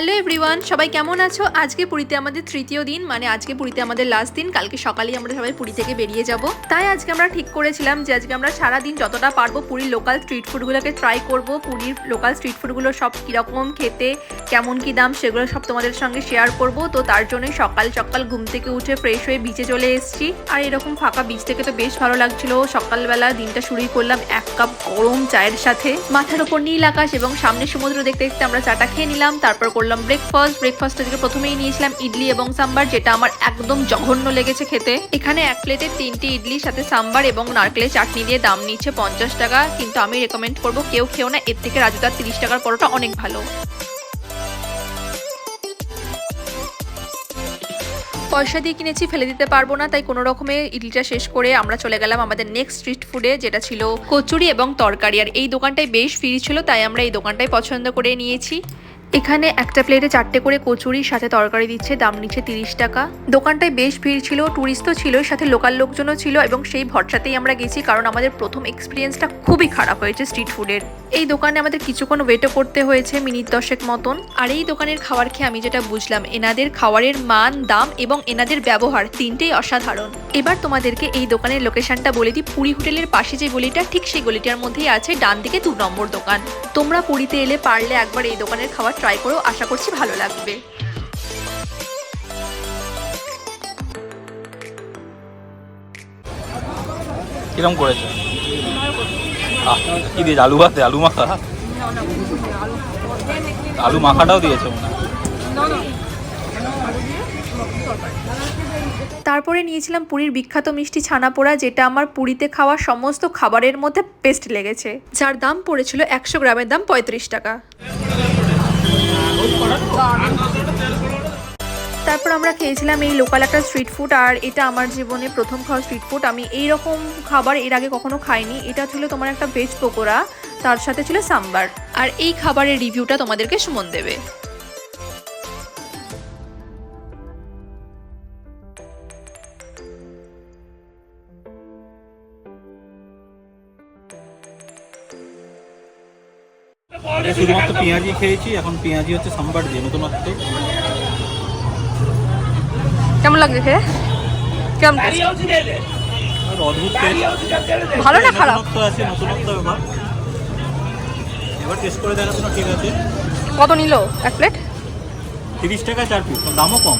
Hello everyone, সবাই কেমন আছো? আজকে পুরীতে আমাদের তৃতীয় দিন মানে আজকে পুরীতে আমাদের লাস্ট দিন। কালকে সকালেই আমরা সবাই পুরী থেকে বেরিয়ে যাব। তাই আজকে আমরা ঠিক করেছিলাম যে আজকে আমরা সারা দিন যতটা পারব পুরীর লোকাল স্ট্রিট ফুডগুলোকে ট্রাই করব। পুরীর লোকাল স্ট্রিট ফুডগুলো সব কীরকম, খেতে কেমন কী দাম সেগুলো সব তোমাদের সঙ্গে শেয়ার করব। তো তার জন্যই সকাল সকাল ঘুম থেকে উঠে ফ্রেশ হয়ে বিচে চলে এসেছি। আর এরকম ফাঁকা বিচ থেকে তো বেশ ভালো লাগছিল। সকালবেলা দিনটা শুরুই করলাম এক কাপ গরম চায়ের সাথে। মাথার ওপর নীল আকাশ এবং সামনে সমুদ্র দেখতে দেখতে আমরা চাটা খেয়ে নিলাম। তারপর করলাম ব্রেকফাস্ট ব্রেকফাস্ট থেকে প্রথমেই নিয়েছিলাম ইডলি এবং সাম্বার, যেটা আমার একদম জঘন্য লেগেছে খেতে। এখানে এক প্লেটে তিনটি ইডলির সাথে সাম্বার এবং নারকেলের চাটনি দিয়ে দাম নিচ্ছে পঞ্চাশ টাকা, কিন্তু আমি রেকমেন্ড করব কেউ খেও না, এর থেকে রাজুদার তিরিশ টাকার পরোটা অনেক ভালো। পয়সা দিয়ে কিনেছি, ফেলে দিতে পারব না, তাই কোনো রকমে ইডলিটা শেষ করে আমরা চলে গেলাম আমাদের নেক্সট স্ট্রিট ফুডে যেটা ছিল কচুরি এবং তরকারি। আর এই দোকানটাই বেশ ফ্রি ছিল, তাই আমরা এই দোকানটাই পছন্দ করে নিয়েছি। এখানে একটা প্লেটে চারটে করে কচুরির সাথে তরকারি দিচ্ছে, দাম নিচ্ছে তিরিশ টাকা। দোকানটায় বেশ ভিড় ছিল টুরিস্ট তো ছিল, সাথে লোকাল লোকজনও ছিল এবং সেই ভরসাতেই আমরা গেছি কারণ আমাদের প্রথম এক্সপিরিয়েন্সটা খুবই খারাপ হয়েছে স্ট্রিট ফুডের এই দোকানে আমাদের কিছুক্ষণ ওয়েটও করতে হয়েছে, মিনিট দশেক মতন। আর এই দোকানের খাবার খেয়ে আমি যেটা বুঝলাম, এনাদের খাবারের মান, দাম এবং এনাদের ব্যবহার তিনটেই অসাধারণ। এবার তোমাদেরকে এই দোকানের লোকেশনটা বলে দিই। পুরী হোটেলের পাশে যে গলিটা, ঠিক সেই গলিটার মধ্যেই আছে ডান দিকে দু নম্বর দোকান। তোমরা পুরীতে এলে পারলে একবার এই দোকানের খাবার ট্রাই করো, আশা করছি ভালো লাগবে। কিরম করেছে? কি আলু আলু মাখা? আলু মাখাটাও দিয়েছে মনে তারপরে নিয়েছিলাম পুরীর বিখ্যাত মিষ্টি ছানা পোড়া যেটা আমার পুরীতে খাওয়া সমস্ত খাবারের মধ্যে বেস্ট লেগেছে। যার দাম পড়েছিল একশো গ্রামের দাম পঁয়ত্রিশ টাকা। তারপর আমরা খেয়েছিলাম এই লোকাল একটা স্ট্রিট ফুড আর এটা আমার জীবনে প্রথম খাওয়া স্ট্রিট ফুড আমি এই রকম খাবার এর আগে কখনো খাইনি। এটা ছিল তোমার একটা ভেজ পকোড়া, তার সাথে ছিল সাম্বার। আর এই খাবারের রিভিউটা তোমাদেরকে সুমন দেবে। শুধুমাত্র পেঁয়াজি খেয়েছি, এখন পেঁয়াজি হচ্ছে সাম্বার দিয়ে নতুনত্ব। কেমন লাগে খেয়ে? কেমন অদ্ভুত ভালো না খারাপ? নতুনত্ব আছে নতুনত্ব ব্যাপার। এবার টেস্ট করে দেখাচ্ছ না ঠিক আছে। কত নিল? এক প্লেট তিরিশ টাকা চার পিস দামও কম।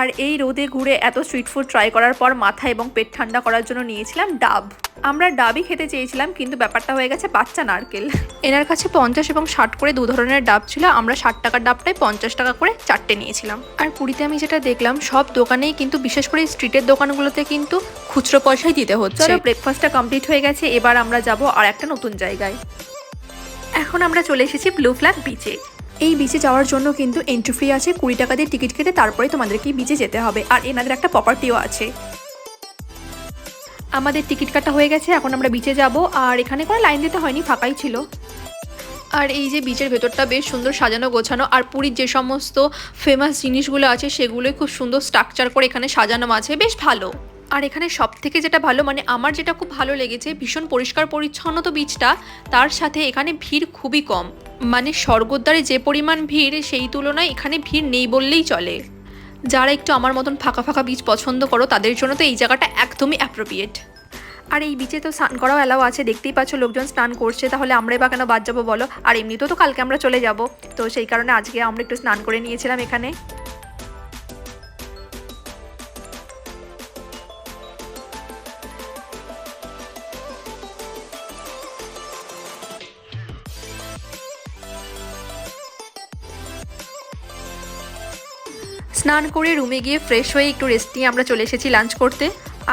আর এই রোদে ঘুরে এত স্ট্রিট ফুড ট্রাই করার পর মাথা এবং পেট ঠান্ডা করার জন্য নিয়েছিলাম ডাব। আমরা ডাবই খেতে চেয়েছিলাম কিন্তু ব্যাপারটা হয়ে গেছে বাচ্চা নারকেল। এনার কাছে পঞ্চাশ এবং ষাট করে দু ধরনের ডাব ছিল আমরা ষাট টাকার ডাবটাই পঞ্চাশ টাকা করে চারটে নিয়েছিলাম। আর পুরীতে আমি যেটা দেখলাম সব দোকানেই কিন্তু বিশেষ করে স্ট্রিটের দোকানগুলোতে কিন্তু খুচরো পয়সাই দিতে হচ্ছে। ব্রেকফাস্টটা কমপ্লিট হয়ে গেছে এবার আমরা যাব আর একটা নতুন জায়গায়। এখন আমরা চলে এসেছি ব্লু ফ্ল্যাগ বিচে এই বিচে যাওয়ার জন্য কিন্তু এন্ট্রি ফ্রি আছে, কুড়ি টাকা দিয়ে টিকিট কেটে তারপরে তোমাদেরকে বিচে যেতে হবে। আর এনাদের একটা প্রপার্টিও আছে। আমাদের টিকিট কাটা হয়ে গেছে, এখন আমরা বিচে যাব। আর এখানে কোনো লাইন দিতে হয়নি, ফাঁকাই ছিল। আর এই যে বিচের ভেতরটা বেশ সুন্দর সাজানো গোছানো, আর পুরীর যে সমস্ত ফেমাস জিনিসগুলো আছে, সেগুলোই খুব সুন্দর স্ট্রাকচার করে এখানে সাজানো আছে। বেশ ভালো। আর এখানে সব থেকে যেটা ভালো মানে আমার যেটা খুব ভালো লেগেছে, ভীষণ পরিষ্কার পরিচ্ছন্ন তো বিচটা তার সাথে এখানে ভিড় খুবই কম। মানে স্বর্গদ্বারে যে পরিমাণ ভিড়, সেই তুলনায় এখানে ভিড় নেই বললেই চলে। যারা একটু আমার মতন ফাঁকা ফাঁকা বীজ পছন্দ করো, তাদের জন্য তো এই জায়গাটা একদমই অ্যাপ্রোপ্রিয়েট আর এই বিচে তো স্নান করাও অ্যালাও আছে, দেখতেই পাচ্ছ লোকজন স্নান করছে, তাহলে আমরাই বা কেন বাদ যাব বলো? আর এমনিতেও তো কালকে আমরা চলে যাব। তো সেই কারণে আজকে আমরা একটু স্নান করে নিয়েছিলাম এখানে। স্নান করে রুমে গিয়ে ফ্রেশ হয়ে একটু রেস্ট নিয়ে আমরা চলে এসেছি লাঞ্চ করতে।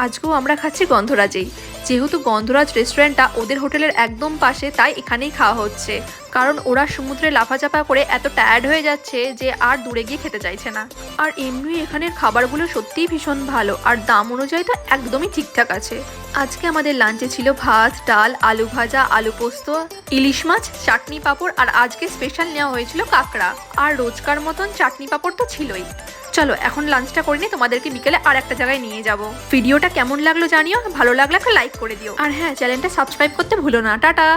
আজকেও আমরা খাচ্ছি গন্ধরাজেই। যেহেতু গন্ধরাজ রেস্টুরেন্টটা ওদের হোটেলের একদম পাশে, তাই এখানেই খাওয়া হচ্ছে। কারণ ওরা সমুদ্রে লাফাচাপা করে এত টায়ার্ড হয়ে যাচ্ছে যে আর দূরে গিয়ে খেতে চাইছে না। আর এমনি এখানের খাবারগুলো সত্যিই ভীষণ ভালো, আর দাম অনুযায়ী তো একদমই ঠিকঠাক আছে। আজকে আমাদের লাঞ্চে ছিল ভাত, ডাল, আলু ভাজা, আলু পোস্ত, ইলিশ মাছ, চাটনি পাঁপড়, আর আজকে স্পেশাল নেওয়া হয়েছিল কাঁকড়া। আর রোজকার মতন চাটনি পাঁপড় তো ছিলই। চলো, এখন লাঞ্চটা করে নিয়ে তোমাদেরকে বিকেলে আর একটা জায়গায় নিয়ে যাব। ভিডিওটা কেমন লাগল জানিও, ভালো লাগলে একটা লাইক করে দিও। আর হ্যাঁ চ্যানেলটা সাবস্ক্রাইব করতে ভুলো না। টাটা!